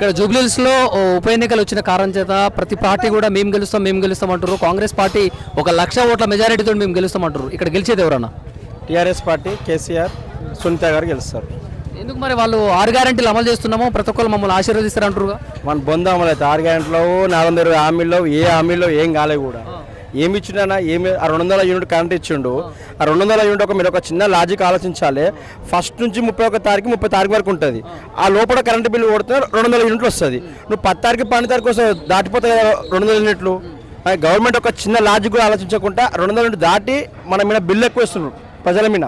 ఇక్కడ జూబ్లీహిల్స్లో ఉప ఎన్నికలు వచ్చిన కారణం చేత ప్రతి పార్టీ కూడా మేము గెలుస్తాం మేము గెలుస్తాం అంటారు కాంగ్రెస్ పార్టీ ఒక లక్ష ఓట్ల మెజారిటీతో మేము గెలుస్తాం అంటారు ఇక్కడ గెలిచేది ఎవరన్నా? టీఆర్ఎస్ పార్టీ కేసీఆర్ సునీత గారు గెలుస్తారు. ఎందుకు మరి వాళ్ళు ఆరు గ్యారెంటీలు అమలు చేస్తున్నామో ప్రతి ఒక్కరు మమ్మల్ని ఆశీర్వదిస్తారు అంటారుగా మన బొందామలు అయితే ఆరు గంటలో నాలుగు వందల ఇరవై హామీల్లో ఏ హామీలో ఏం కాలేదు కూడా. ఏమి ఇచ్చిండనా ఏమి? ఆ రెండు వందల యూనిట్ కరెంట్ ఇచ్చిండు. ఆ రెండు వందల యూనిట్ ఒక మీరు ఒక చిన్న లాజిక్ ఆలోచించాలి. ఫస్ట్ నుంచి ముప్పై ఒక తారీఖు ముప్పై తారీఖు వరకు ఉంటుంది. ఆ లోపల కరెంట్ బిల్లు కొడితే రెండు వందల యూనిట్లు వస్తుంది. నువ్వు పది తారీఖు పన్నెండు తారీఖు వస్తుంది దాటిపోతాయి కదా రెండు వందల యూనిట్లు గవర్నమెంట్ ఒక చిన్న లాజిక్ కూడా ఆలోచించకుండా రెండు వందల యూనిట్ దాటి మన మీద బిల్లు ఎక్కువ వేస్తున్నారు. ప్రజల మీద.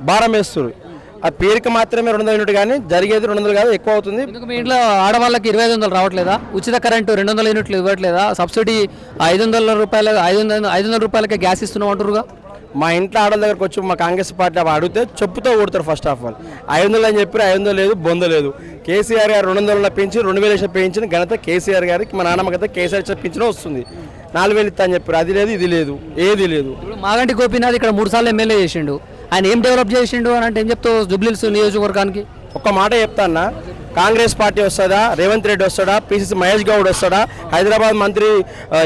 భారం వేస్తున్నారు. ఆ పేరుకి మాత్రమే రెండు వందల యూనిట్ కానీ జరిగేది రెండు వందలు కాదు ఎక్కువ అవుతుంది. ఎందుకు మీ ఇంట్లో ఆడవాళ్ళకి ఇరవై ఐదు వందలు రావట్లేదా? ఉచిత కరెంటు రెండు వందల యూనిట్లు ఇవ్వట్లేదా? సబ్సిడీ ఐదు వందల రూపాయల ఐదు వందల ఐదు వందల రూపాయలకే గ్యాస్ ఇస్తున్నాం అంటారుగా మా ఇంట్లో ఆడల దగ్గరకు వచ్చి మా కాంగ్రెస్ పార్టీ అవి అడిగితే చెప్పుతో కొడతారు ఫస్ట్ ఆఫ్ ఆల్ ఐదు వందలు అని చెప్పి ఐదు వందలు లేదు బొంద లేదు. కేసీఆర్ గారు రెండు వందల పెంచి రెండు వేలు వేసిన పెంచిన ఘనత కేసీఆర్ గారికి మా నాన్నమ్మ కదా కేసీఆర్ ఇచ్చిన పెంచిన వస్తుంది. నాలుగు వేలు ఇస్తా అని చెప్పారు అది లేదు ఇది లేదు ఏది లేదు. ఇప్పుడు మాగంటి గోపీనాథ్ ఇక్కడ మూడు సార్లు ఎమ్మెల్యే చేసిండు. ఆయన ఏం డెవలప్ చేసిండు అని అంటే ఏం చెప్తావు జుబ్లీల్స్ నియోజకవర్గానికి? ఒక్క మాట చెప్తా అన్న. కాంగ్రెస్ పార్టీ వస్తుందా? రేవంత్ రెడ్డి వస్తాడా? పిసిసి మహేష్ గౌడ్ వస్తాడా? హైదరాబాద్ మంత్రి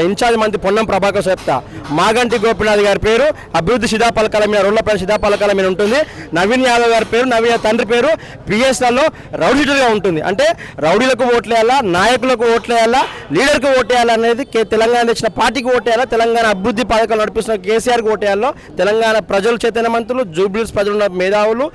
ఇన్ఛార్జ్ మంత్రి పొన్నం ప్రభాకర్ చెప్తా మాగంటి గోపినాథ్ గారి పేరు అభివృద్ధి సిధాపలకాల మీద రోడ్లపై సిధాపలకాల మీద ఉంటుంది. నవీన్ యాదవ్ గారి పేరు నవీన్ తండ్రి పేరు పిఎస్ఎల్లో రౌడీటర్గా ఉంటుంది. అంటే రౌడీలకు ఓట్లేయాలా నాయకులకు ఓట్లేయాలా లీడర్కి ఓటేయాలా అనేది కే- తెలంగాణ తెచ్చిన పార్టీకి ఓటేయాలా తెలంగాణ అభివృద్ధి పథకాలు నడిపిస్తున్న కేసీఆర్కి ఓటేయాలో తెలంగాణ ప్రజలు చైతన్యవంతులు జూబ్లీస్ ప్రజలు ఉన్న మేధావులు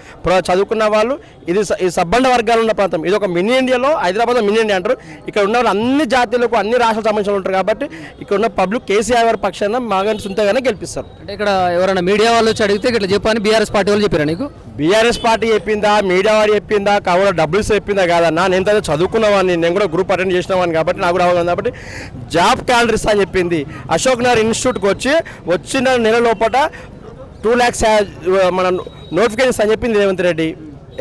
చదువుకున్న వాళ్ళు ఇది ఈ సబ్బండ వర్గాలు ఉన్న ప్రాంతం. ఇది ఒక మినీ ఇండియాలో హైదరాబాద్ మినీ ఇండియా అంటారు. ఇక్కడ ఉన్న వాళ్ళు అన్ని జాతీయులకు అన్ని రాష్ట్రాలకు సంబంధించిన ఉంటారు కాబట్టి ఇక్కడ ఉన్న పబ్లిక్ కేసీఆర్ గారి పక్షాన మాగంటి సొంతగానే గెలిపిస్తారు. అంటే ఇక్కడ ఎవరైనా మీడియా వాళ్ళు వచ్చి అడిగితే ఇట్లా చెప్పని బీఆర్ఎస్ పార్టీ వాళ్ళు చెప్పారా నీకు? బీఆర్ఎస్ పార్టీ చెప్పిందా? మీడియా వారు చెప్పిందా? కావాలి డబ్బుల్స్ చెప్పిందా కాదన్నా నేను ఎంత చదువుకున్నవాడిని నేను కూడా గ్రూప్ అటెండ్ చేసినవాడిని కాబట్టి నాకు కూడా అవగాహన కాబట్టి జాబ్ క్యాలరీస్ అని చెప్పింది. అశోక్ నగర్ ఇన్స్టిట్యూట్కి వచ్చి వచ్చిన నెల లోపల టూ ల్యాక్స్ మన నోటిఫికేషన్స్ అని చెప్పింది రేవంత్ రెడ్డి.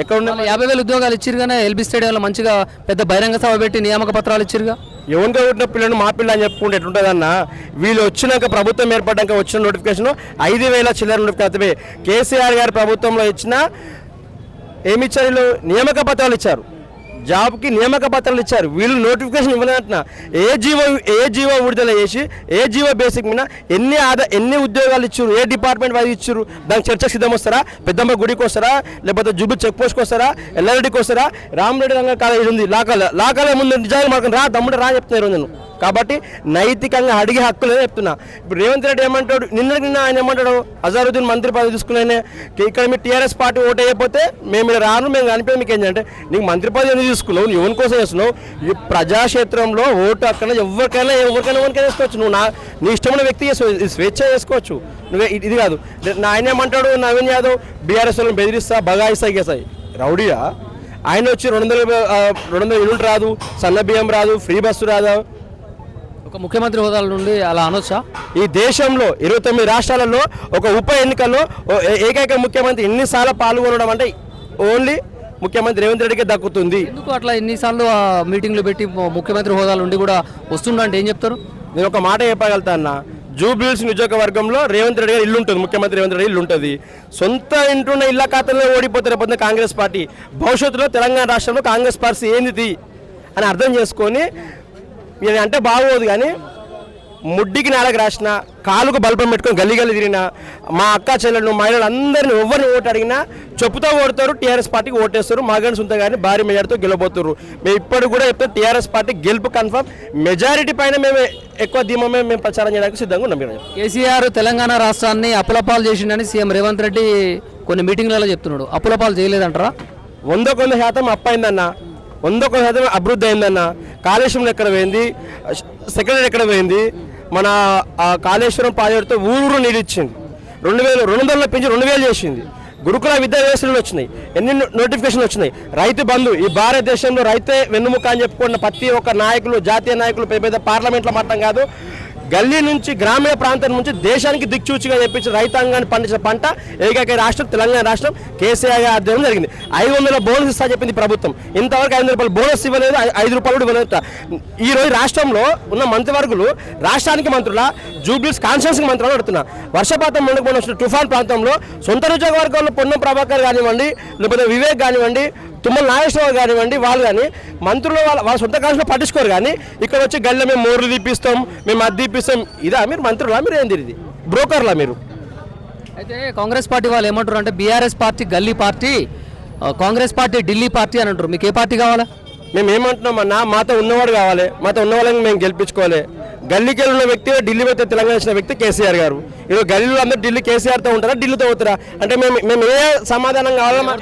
ఎక్కడ ఉన్న యాభై వేలు ఉద్యోగాలు ఇచ్చిరు కానీ ఎల్బీ స్టేడియంలో మంచిగా పెద్ద బహిరంగ సభ పెట్టి నియామక పత్రాలు ఇచ్చిరుగా? ఎవరిగా పుట్టిన పిల్లలు మా పిల్ల అని చెప్పుకుంటే ఎట్లుంటుందన్న? వీళ్ళు వచ్చినాక ప్రభుత్వం ఏర్పడ్డాక వచ్చిన నోటిఫికేషన్ ఐదు వేల చిల్లర నోటిఫికేషన్. కేసీఆర్ గారి ప్రభుత్వంలో ఇచ్చిన ఏమి ఇచ్చారు వీళ్ళు? నియామక పత్రాలు ఇచ్చారు. జాబ్కి నియామక పత్రాలు ఇచ్చారు. వీళ్ళు నోటిఫికేషన్ ఇవ్వలేదంటున్నా ఏ జీవో ఏ జీవో విడుదల చేసి ఏ జీవో బేసిక్ మీద ఎన్ని ఆదా ఎన్ని ఉద్యోగాలు ఇచ్చారు ఏ డిపార్ట్మెంట్ వారు ఇచ్చారు దానికి చర్చకు సిద్ధం వస్తారా పెద్దమ్మ గుడికి వస్తారా? లేకపోతే జుబు చెక్ పోస్ట్కి వస్తారా? ఎల్లారెడ్డికి వస్తారా? రామరెడ్డి రంగ కాలేజ్ ఉంది. లాకాల లాకాల ముందు నిజాలు మాకు రా తమ్ముడు రా చెప్తున్నారు నేను. కాబట్టి నైతికంగా అడిగే హక్కు చెప్తున్నా. ఇప్పుడు రేవంత్ రెడ్డి ఏమంటాడు? నిన్న నిన్న ఆయన ఏమంటాడు? అజారుద్దీన్ మంత్రి పదవి తీసుకునే ఇక్కడ మీ టీఆర్ఎస్ పార్టీ ఓటు అయిపోతే మేము ఇక్కడ రాను మేము కనిపించే మీకు ఏంటంటే నీకు మంత్రి పదవి ఎందుకు తీసుకున్నావు? నువ్వు ఎవరి కోసం చేస్తున్నావు? ఈ ప్రజాక్షేత్రంలో ఓటు అక్కడ ఎవరికైనా ఎవరికైనా ఎవరికైనా వేసుకోవచ్చు. నువ్వు నా నీ ఇష్టమైన వ్యక్తి చేసుకో స్వేచ్ఛ చేసుకోవచ్చు నువ్వే ఇది ఇది కాదు. నా ఆయన ఏమంటాడు? నవీన్ యాదవ్ బీఆర్ఎస్ వాళ్ళని బెదిరిస్తా బగాయిస్తా గేసాయి రౌడీయా? ఆయన వచ్చి రెండు వందల రెండు వందల యూనిట్ రాదు సన్న బియ్యం రాదు ఫ్రీ బస్సు రాదు? ఒక ముఖ్యమంత్రి హోదాల నుండి అలా అనొచ్చా? ఈ దేశంలో ఇరవై తొమ్మిది రాష్ట్రాలలో ఒక ఉప ఎన్నికల్లో ఏకైక ముఖ్యమంత్రి ఎన్నిసార్లు పాల్గొనడం అంటే ఓన్లీ ముఖ్యమంత్రి రేవంత్ రెడ్డికి దక్కుతుంది. ఎందుకు అట్లా ఎన్నిసార్లు మీటింగ్లు పెట్టి ముఖ్యమంత్రి హోదాల నుండి కూడా వస్తుండంటే ఏం చెప్తారు? నేను ఒక మాట చెప్పగలుగుతా అన్న. జూబ్లీస్ నియోజకవర్గంలో రేవంత్ రెడ్డి గారి ఇల్లు ఉంటుంది. ముఖ్యమంత్రి రేవంత్ రెడ్డి ఇల్లు ఉంటుంది. సొంత ఇంటున్న ఇళ్ళ ఖాతాలో ఓడిపోతే రేపొద్దున కాంగ్రెస్ పార్టీ. భవిష్యత్తులో తెలంగాణ రాష్ట్రంలో కాంగ్రెస్ పార్టీ ఏంది అని అర్థం చేసుకొని ఇది అంటే బాగోదు కానీ ముడ్డికి నేలకు రాసిన కాలుకు బల్బం పెట్టుకొని గల్లి గల్లి తిరిగిన మా అక్క చెల్లెళ్ళు మహిళలు అందరిని ఎవరిని ఓటు అడిగినా చెప్పుతో ఓడతారు టీఆర్ఎస్ పార్టీకి ఓటేస్తారు. మాగన్ సొంత గారిని భారీ మెజార్టీతో గెలబోతున్నారు మేము ఇప్పటికి కూడా చెప్తాం టీఆర్ఎస్ పార్టీ గెలుపు కన్ఫర్మ్. మెజారిటీ పైన మేము ఎక్కువ ధీమమే మేము ప్రచారం చేయడానికి సిద్ధంగా ఉన్నాం కేసీఆర్ తెలంగాణ రాష్ట్రాన్ని అప్పులపాలు చేసిండని సీఎం రేవంత్ రెడ్డి కొన్ని మీటింగ్లలో చెప్తున్నాడు. అప్పులపాలు చేయలేదంటారా? వంద కొంత శాతం అప్ అయిందన్న వంద శాతం అభివృద్ధి అయిందన్న. కాళేశ్వరం ఎక్కడ పోయింది? సెక్రటరీ ఎక్కడ పోయింది? మన కాళేశ్వరం ప్రాజెక్టుతో ఊరు నీళ్ళు ఇచ్చింది. రెండు వేలు రెండు వందల పెంచి రెండు వేలు చేసింది. గురుకుల విద్యా వ్యవస్థలు వచ్చినాయి. ఎన్ని నోటిఫికేషన్లు వచ్చినాయి? రైతు బంధు. ఈ భారతదేశంలో రైతే వెన్నుముక అని చెప్పుకున్న ప్రతి ఒక్క నాయకులు జాతీయ నాయకులు పెద్ద పెద్ద పార్లమెంట్లో మాత్రం కాదు గల్లీ నుంచి గ్రామీణ ప్రాంతం నుంచి దేశానికి దిక్చూచిగా చెప్పించిన రైతాంగాన్ని పండించిన పంట ఏకైక రాష్ట్రం తెలంగాణ రాష్ట్రం కేసీఆర్ గారి జరిగింది. ఐదు వందల బోనస్ ఇస్తా చెప్పింది ప్రభుత్వం. ఇంతవరకు ఐదు వందల రూపాయలు బోనస్ ఇవ్వలేదు ఐదు రూపాయలు కూడా ఇవ్వలేదు. ఈ రోజు రాష్ట్రంలో ఉన్న మంత్రివర్గులు రాష్ట్రానికి మంత్రుల జూబ్లీస్ కాన్స్టిట్యూన్సీకి మంత్రులు అడుగుతున్నారు వర్షపాతం ముందుకు వచ్చిన తుఫాన్ ప్రాంతంలో సొంత నియోజకవర్గంలో పొన్నం ప్రభాకర్ కానివ్వండి లేకపోతే వివేక్ కానివ్వండి తుమ్మల నాగేశ్వరరావు కానివ్వండి వాళ్ళు కానీ మంత్రులు వాళ్ళ వాళ్ళ సొంత కాలంలో పట్టించుకోరు కానీ ఇక్కడ వచ్చి గల్లె మేము మోర్లు తీపిస్తాం మేము అది తీపిస్తాం. ఇదా మీరు మంత్రులా? మీరు ఏంది ఇది? బ్రోకర్లా మీరు? అయితే కాంగ్రెస్ పార్టీ వాళ్ళు ఏమంటారు అంటే బీఆర్ఎస్ పార్టీ గల్లీ party Congress party Delhi party అని అంటారు. మీకు ఏ పార్టీ కావాలా? మేము ఏమంటున్నామన్నా మాతో ఉన్నవాడు కావాలి. మాతో ఉన్న వాళ్ళని మేము గెలిపించుకోవాలి. గల్లీకి వెళ్ళిన వ్యక్తి ఢిల్లీ పోతే తెలంగాణ వచ్చిన వ్యక్తి కేసీఆర్ గారు. ఇప్పుడు గల్లీలో అందరూ ఢిల్లీ కేసీఆర్తో ఉంటారా ఢిల్లీతో పోతారా? అంటే మేము మేము ఏ సమాధానం కావాలన్నా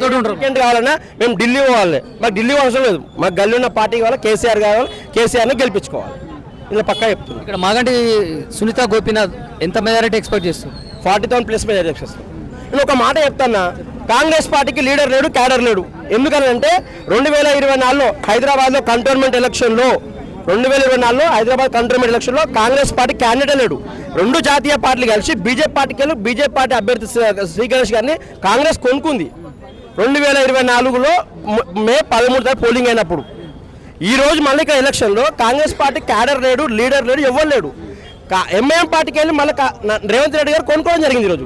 కావాలన్నా మేము ఢిల్లీ పోవాలి. మాకు ఢిల్లీ అవసరం లేదు. మాకు గల్లీ ఉన్న పార్టీ కావాలి కేసీఆర్ కావాలి కేసీఆర్ని గెలిపించుకోవాలి. ఇలా పక్కా చెప్తుంది ఇక్కడ మాగంటి సునీత గోపీనాథ్ ఎంత మెజారిటీ ఎక్స్పెక్ట్ చేస్తుంది ఫార్టీ థౌసండ్ ప్లస్ మీద చేస్తాను నేను ఒక మాట చెప్తాన్నా. కాంగ్రెస్ పార్టీకి లీడర్ లేడు క్యాడర్ లేడు. ఎందుకనంటే రెండు వేల ఇరవై నాలుగులో హైదరాబాద్లో కంటోన్మెంట్ ఎలక్షన్లో రెండు వేల ఇరవై నాలుగులో హైదరాబాద్ కంటోన్మెంట్ ఎలక్షన్లో కాంగ్రెస్ పార్టీ క్యాండిడేట్ లేడు. రెండు జాతీయ పార్టీలు కలిసి బీజేపీ పార్టీకి వెళ్ళి బీజేపీ పార్టీ అభ్యర్థి శ్రీ- గణేష్ గారిని కాంగ్రెస్ కొనుక్కుంది. రెండు వేల ఇరవై నాలుగులో మే పదమూడు తారీఖు పోలింగ్ అయినప్పుడు. ఈ రోజు మళ్ళీ ఇక్కడ ఎలక్షన్లో కాంగ్రెస్ పార్టీ క్యాడర్ లేడు లీడర్ లేడు ఎవరు లేడు. ఎంఐఎం పార్టీకి వెళ్ళి మళ్ళీ రేవంత్ రెడ్డి గారు కొనుక్కోవడం జరిగింది ఈరోజు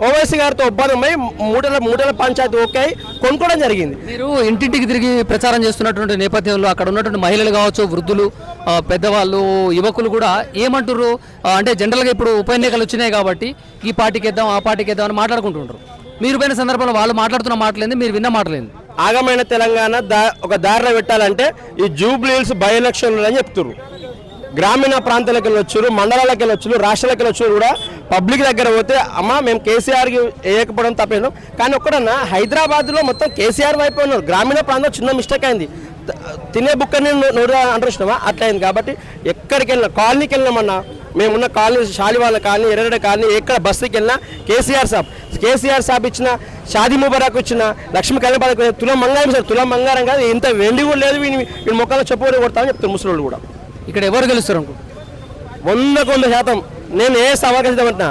ఓవైసీ గారితో ఒప్పందమై మూడల మూడల పంచాయతీ ఓకే కొనుక్కోవడం జరిగింది. మీరు ఇంటింటికి తిరిగి ప్రచారం చేస్తున్నటువంటి నేపథ్యంలో అక్కడ ఉన్నటువంటి మహిళలు కావచ్చు వృద్ధులు పెద్దవాళ్ళు యువకులు కూడా ఏమంటారు అంటే జనరల్గా ఇప్పుడు ఉప ఎన్నికలు వచ్చినాయి కాబట్టి ఈ పార్టీకి ఇద్దాం ఆ పార్టీకి ఇద్దాం అని మాట్లాడుకుంటుంటారు మీరు పోయిన సందర్భంలో వాళ్ళు మాట్లాడుతున్న మాటలేంది మీరు విన్న మాటలేంది? ఆగమైన తెలంగాణ దా ఒక దారిలో పెట్టాలంటే ఈ జూబ్లీహిల్స్ బై ఎలక్షన్లు అని చెప్తున్నారు గ్రామీణ ప్రాంతాలకు వెళ్ళొచ్చు మండలాలకు వెళ్ళొచ్చు రాష్ట్రాలకు వెళ్ళొచ్చు కూడా పబ్లిక్ దగ్గర పోతే అమ్మ మేము కేసీఆర్కి వేయకపోవడం తప్పేను కానీ ఒక్కడన్నా హైదరాబాద్లో మొత్తం కేసీఆర్ వైపు ఉన్నారు. గ్రామీణ ప్రాంతం చిన్న మిస్టేక్ అయింది. తినే బుక్ బుక్కని నోరు అంటున్నామా అట్లయింది కాబట్టి ఎక్కడికి వెళ్ళినా కాలనీకి వెళ్ళినామన్నా మేమున్న కాలనీ శాలివాళ్ళ కాలనీ ఎర్రడ కాలనీ ఎక్కడ బస్సుకి వెళ్ళినా కేసీఆర్ సాబ్ కేసీఆర్ సాబ్ ఇచ్చిన షాదీ ముబారక్ ఇచ్చిన లక్ష్మీ కళ్యాణ పథకం తులం బంగారం సార్ తులం బంగారం కాదు ఇంత వెండి కూడా లేదు వీని వీని మొక్కలు చెప్పు కొడతామని చెప్తారు ముసలి కూడా. ఇక్కడ ఎవరు గెలుస్తారు అనుకో? వందకు వంద శాతం. నేను ఏ సవాల్ సిద్ధమంటున్నా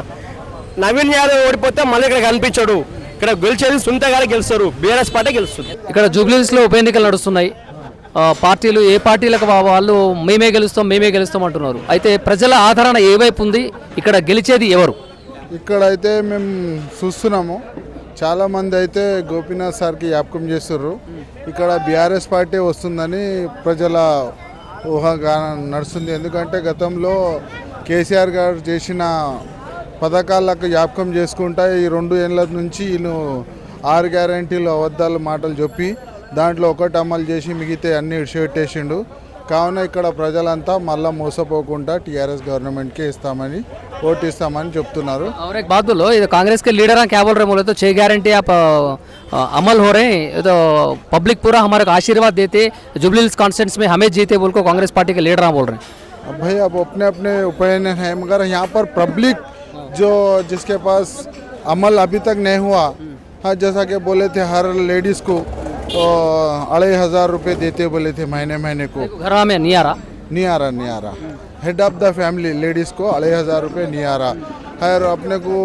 నవీన్ యాదవ్ ఓడిపోతే మళ్ళీ ఇక్కడ కనిపించడు. ఇక్కడ గెలిచేది సునీత గారు గెలుస్తారు. బీఆర్ఎస్ పార్టీ గెలుస్తుంది. ఇక్కడ జూబ్లీస్లో ఉప ఎన్నికలు నడుస్తున్నాయి. పార్టీలు ఏ పార్టీలకు వాళ్ళు మేమే గెలుస్తాం మేమే గెలుస్తాం అంటున్నారు. అయితే ప్రజల ఆదరణ ఏ వైపు ఉంది? ఇక్కడ గెలిచేది ఎవరు? ఇక్కడైతే మేము చూస్తున్నాము. చాలామంది అయితే గోపీనాథ్ సార్కి జ్ఞాపకం చేస్తుర్రు. ఇక్కడ బీఆర్ఎస్ పార్టీ వస్తుందని ప్రజల ఊహగా నడుస్తుంది. ఎందుకంటే గతంలో కేసీఆర్ గారు చేసిన పథకాలకు జ్ఞాపకం చేసుకుంటా ఈ రెండు ఏళ్ళ నుంచి ఈయన ఆరు గ్యారంటీలు అబద్ధాలు మాటలు చెప్పి దాంట్లో ఒకటి అమలు చేసి మిగితే అన్ని ఇడిచిపెట్టేసిండు కావున ఇక్కడ ప్రజలంతా మళ్ళా మోసపోకుండా టీఆర్ఎస్ గవర్నమెంట్కే ఇస్తామని ఓటు ఇస్తామని చెప్తున్నారు और एक बात बोलो ये कांग्रेस के लीडर हैं क्या बोल रहे हैं बोले तो छह गारंटी आप अ, अ, अमल हो रहे हैं ये तो पब्लिक पूरा हमारे को आशीर्वाद देते जुबलील्स कॉन्स्टेंस में हमें जीते बोल को कांग्रेस पार्टी के लीडर हैं बोल रहे हैं अब भाई अब अपने अपने ओपिनियन है मगर यहाँ पर पब्लिक जो जिसके पास अमल अभी तक नहीं हुआ हाँ जैसा कि बोले थे हर लेडीज़ को तो अढ़ाई हज़ार रुपये देते बोले थे महीने महीने को। घर में नहीं आ रहा नहीं आ रहा नहीं आ रहा head of the family ladies को अढ़ाई हज़ार रुपये नहीं आ रहा खैर अपने को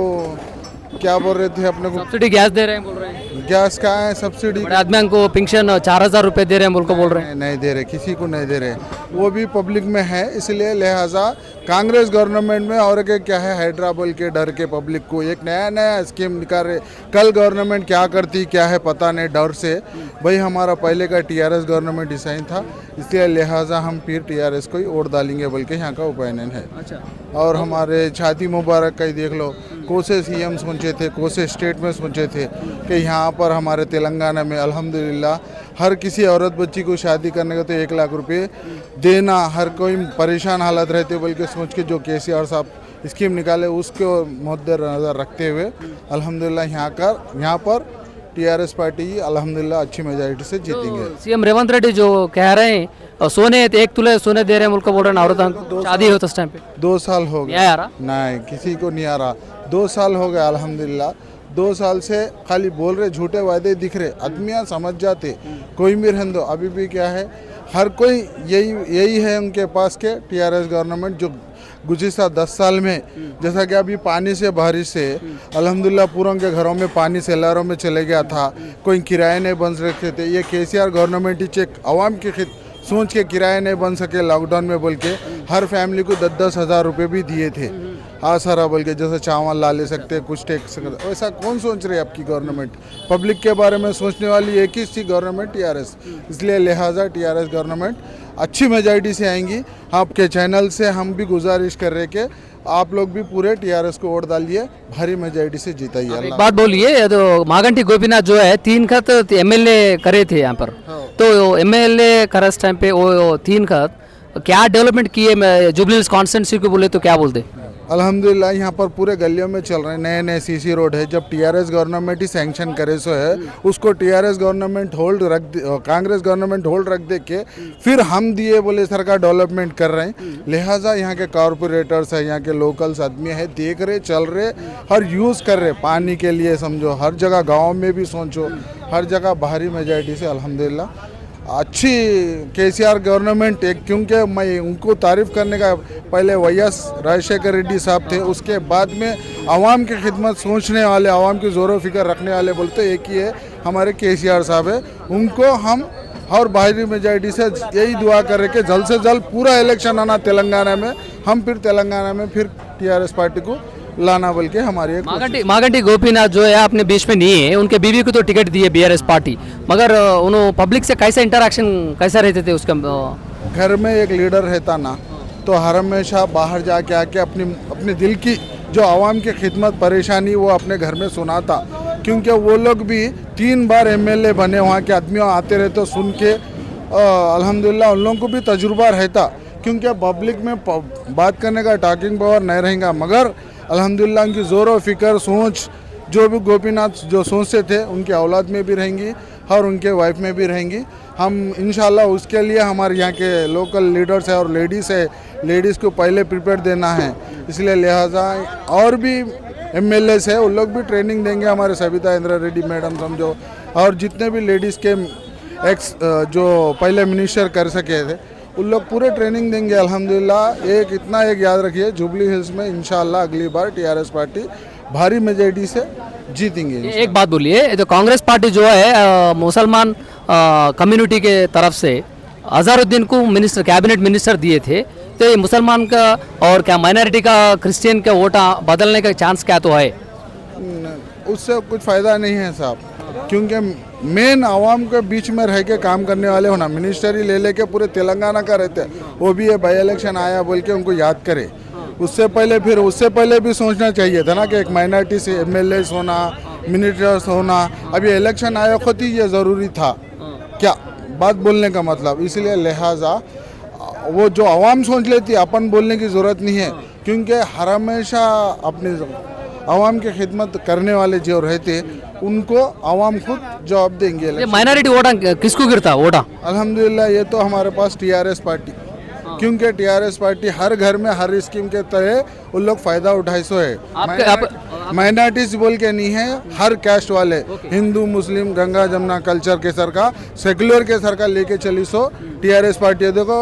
क्या बोल रहे थे अपने को सब्सिडी गैस दे रहे हैं बोल रहे हैं। गैस का है सब्सिडी बड़े आदमी को पेंशन चार हज़ार रुपये दे रहे हैं बोल को बोल रहे हैं। नहीं दे रहे किसी को नहीं दे रहे। वो भी पब्लिक में है इसलिए लिहाजा कांग्रेस गवर्नमेंट में और के क्या है हैदराबाद के डर के पब्लिक को एक नया नया स्कीम निकाल रहे। कल गवर्नमेंट क्या करती क्या है पता नहीं डर से। भाई हमारा पहले का टीआरएस गवर्नमेंट डिसाइन था इसलिए लिहाजा हम फिर टीआरएस को ही वोट डालेंगे बल्कि यहाँ का ओपिनियन है। अच्छा। और हमारे छाती मुबारक का ही देख लो कोसे सीएम सोचे थे कोसे स्टेट में सोचे थे कि यहाँ पर हमारे तेलंगाना में अल्हम्दुलिल्लाह हर किसी औरत बच्ची को शादी करने का तो एक लाख रुपए देना हर कोई परेशान हालत रहते बल्कि सोच के जो के सी आर साहब स्कीम निकाले उसके मद्दे नज़र रखते हुए अल्हम्दुलिल्लाह यहाँ का यहाँ पर टीआरएस पार्टी अल्हम्दुलिल्लाह अच्छी मेजोरिटी से जीतेंगे। सीएम रेवंत रेड्डी जो कह रहे हैं अ, सोने एक तुले सोने दे रहे हैं बोल को बोल रहे हैं औरतों शादी हो तो उस टाइम पे। दो साल हो गए। नहीं नहीं किसी को नहीं आ रहा। दो साल हो गए, अल्हम्दुलिल्लाह। दो साल से खाली बोल रहे, झूठे वादे दिख रहे। आदमियाँ समझ जाते, कोई भी रहने दो अभी भी क्या है? हर कोई यही यही है उनके पास के टीआरएस गवर्नमेंट जो गुजशत दस साल में, जैसा कि अभी पानी से बारिश से, अल्हम्दुलिल्लाह पूरों के घरों में पानी सेलरों में चले गया था। कोई किराए नहीं बन रखे थे। ये केसीआर गवर्नमेंट ही चेक आवाम की खिद, सोच के किराए नहीं बन सके लॉकडाउन में बोल के, हर फैमिली को दस दस हज़ार रुपये भी दिए थे। आसरा बोल के जैसे चावल ला ले सकते हैं कुछ टैक्स वैसा कौन सोच रही है आपकी गवर्नमेंट पब्लिक के बारे में सोचने वाली एक ही थी गवर्नमेंट टीआरएस इसलिए लिहाजा टीआरएस गवर्नमेंट अच्छी मेजॉरिटी से आएँगी। आपके चैनल से हम भी गुजारिश कर रहे कि आप लोग भी पूरे टीआरएस को वोट डालिए भारी मेजॉरिटी से जिताइए। एक बात बोलिए तो मागंटी गोपीनाथ जो है तीन खत एमएलए करे थे यहाँ पर। तो एमएलए करे इस टाइम पे वो तीन खत क्या डेवलपमेंट किए? जुबली कॉन्स्टेंसी को बोले तो क्या बोलते? अल्हम्दुलिल्लाह, यहाँ पर पूरे गलियों में चल रहे नए नए सीसी रोड है। जब टीआरएस गवर्नमेंट ही सैंक्शन करे, सो है। उसको टीआरएस गवर्नमेंट होल्ड रख कांग्रेस गवर्नमेंट होल्ड रख दे के फिर हम दिए बोले सरकार डेवलपमेंट कर रहे हैं। लिहाजा यहाँ के कॉरपोरेटर्स है, यहाँ के लोकल्स आदमी है। देख रहे, चल रहे, हर यूज़ कर रहे। पानी के लिए समझो, हर जगह गाँव में भी सोचो, हर जगह भारी मेजॉरिटी से, अल्हम्दुलिल्लाह। अच्छी के सी आर गवर्नमेंट एक, क्योंकि मैं उनको तारीफ़ करने का पहले वाई एस राजशेखर रेड्डी साहब थे, उसके बाद में आवाम की खिदमत सोचने वाले, आवाम की ज़ोर फ़िक्र रखने वाले बोलते एक ही है, हमारे के सी आर साहब है। उनको हम और भारी मेजॉरिटी से यही दुआ कर कि जल्द से जल्द पूरा इलेक्शन आना तेलंगाना में, हम फिर तेलंगाना में, फिर टीआरएस पार्टी को लाना बोल के हमारी मागंटी मागंटी गोपीनाथ जो है अपने बीच में नहीं है। उनके बीवी को तो टिकट दिए बीआरएस पार्टी। मगर उन्होंने पब्लिक से कैसा इंटरेक्शन कैसा रहते थे उसका घर में एक लीडर रहता ना तो हर हमेशा बाहर जाके आके अपनी अपने दिल की जो आवाम की खिदमत परेशानी वो अपने घर में सुनाता। क्योंकि वो लोग भी तीन बार एमएलए बने वहाँ के आदमी आते रहते तो सुन के अ, अल्हम्दुलिल्लाह उन लोगों को भी तजुर्बा रहता। क्योंकि पब्लिक में बात करने का टॉकिंग पावर नहीं रहेगा। मगर अल्हम्दुलिल्लाह, उनकी ज़ोर व फ़िक्र, सोच, जो भी गोपीनाथ जो सोचते थे, उनके औलाद में भी रहेंगी और उनके वाइफ में भी रहेंगी। हम, इंशाल्लाह, उसके लिए हमारे यहाँ के लोकल लीडर्स है और लेडीज़ है। लेडीज़ को पहले प्रिपेयर देना है। इसलिए लिहाजा और भी एम एल एस है उन लोग भी ट्रेनिंग देंगे हमारे सविता इंदिरा रेड्डी मैडम, समझो। और जितने भी लेडीज़ के एक्स जो पहले मिनिस्टर कर सके थे उन लोग पूरे ट्रेनिंग देंगे अल्हम्दुलिल्लाह। एक इतना एक याद रखिए जुबली हिल्स में इंशाल्लाह अगली बार टीआरएस पार्टी भारी मेजॉरिटी से जीतेंगे एक बात बोलिए जो कांग्रेस पार्टी जो है मुसलमान कम्युनिटी के तरफ़ से अजहरुद्दीन को मिनिस्टर कैबिनेट मिनिस्टर दिए थे तो ये मुसलमान का और क्या माइनॉरिटी का क्रिश्चियन का वोट बदलने का चांस क्या तो है? उससे कुछ फ़ायदा नहीं है साहब क्योंकि मेन आवाम के बीच में रह के काम करने वाले हो ना मिनिस्टर ले लेके पूरे तेलंगाना का रहते वो भी ये बाई इलेक्शन आया बोल के उनको याद करे उससे पहले फिर उससे पहले भी सोचना चाहिए था ना कि एक माइनॉरिटी से एम होना मिनिस्टर्स होना अभी इलेक्शन आया खुद ही ये ज़रूरी था क्या बात बोलने का मतलब इसलिए लिहाजा वो जो आवाम सोच लेती अपन बोलने की ज़रूरत नहीं है क्योंकि हर हमेशा अपनी आवाम की खिदमत करने वाले जो रहते उनको आवाम खुद जवाब देंगे ये माइनॉरिटी वोटा किसको गिरता वोटा? अल्हम्दुलिल्लाह ये तो हमारे पास टीआरएस पार्टी। क्योंकि टीआरएस पार्टी हर घर में हर स्कीम के तहत उन लोग फ़ायदा उठाए सो है। माइनॉरिटीज बोल के नहीं है हर कैस्ट वाले। हिंदू मुस्लिम गंगा जमुना कल्चर के सर का सेक्युलर के सर का लेके चली सो टीआरएस पार्टी है। देखो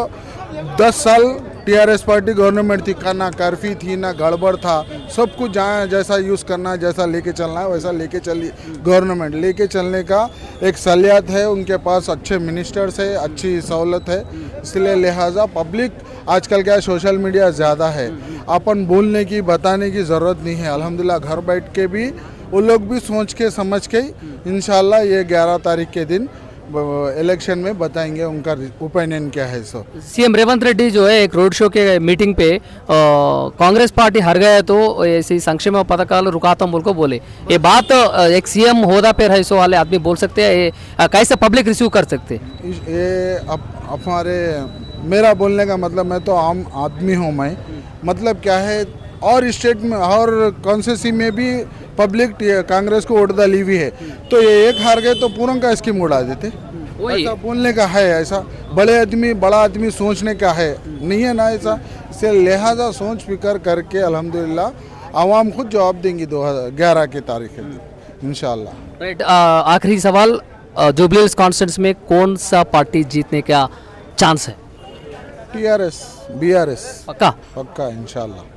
दस साल टीआरएस पार्टी गवर्नमेंट थी का ना कर्फ्यू थी, ना गड़बड़ था, सब कुछ जहाँ जैसा यूज़ करना है, जैसा लेके चलना है, वैसा लेके चली गवर्नमेंट लेके चलने का एक सलियत है, उनके पास अच्छे मिनिस्टर्स है, अच्छी सहूलत है। इसलिए लिहाजा पब्लिक आजकल क्या सोशल मीडिया ज़्यादा है। अपन बोलने की, बताने की ज़रूरत नहीं है। अलहमदिल्ला घर बैठ के भी, वो लोग भी सोच के, समझ के, इंशाल्लाह ये ग्यारह तारीख के दिन इलेक्शन में बताएँगे उनका ओपिनियन क्या है सो सीएम रेवंत रेड्डी जो है एक रोड शो के मीटिंग पे कांग्रेस पार्टी हार गए तो ऐसी संक्षेम पथकाल रुकाता बोल को बोले। ये बात एक सीएम होदा पे रहे सो वाले आदमी बोल सकते हैं कैसे पब्लिक रिसीव कर सकते? ये अब हमारे मेरा बोलने का मतलब मैं तो आम आदमी हूँ मैं। मतलब क्या है और स्टेट में और कॉन्सेसी में भी पब्लिक कांग्रेस को वोट डाली हुई है। तो ये एक हार गए तो पूरा का स्कीम उड़ा देते। ऐसा बोलने का है ऐसा बड़े आदमी बड़ा आदमी सोचने का है। नहीं है ना ऐसा। इससे लिहाजा सोच फिकर करके अल्हम्दुलिल्लाह आवाम खुद जवाब देंगी दो ग्यारह की तारीख राइट आखिरी सवाल जुबली कॉन्फ्रेंस में कौन सा पार्टी जीतने का चांस है? T R S B R S पक्का? पक्का इंशाल्लाह।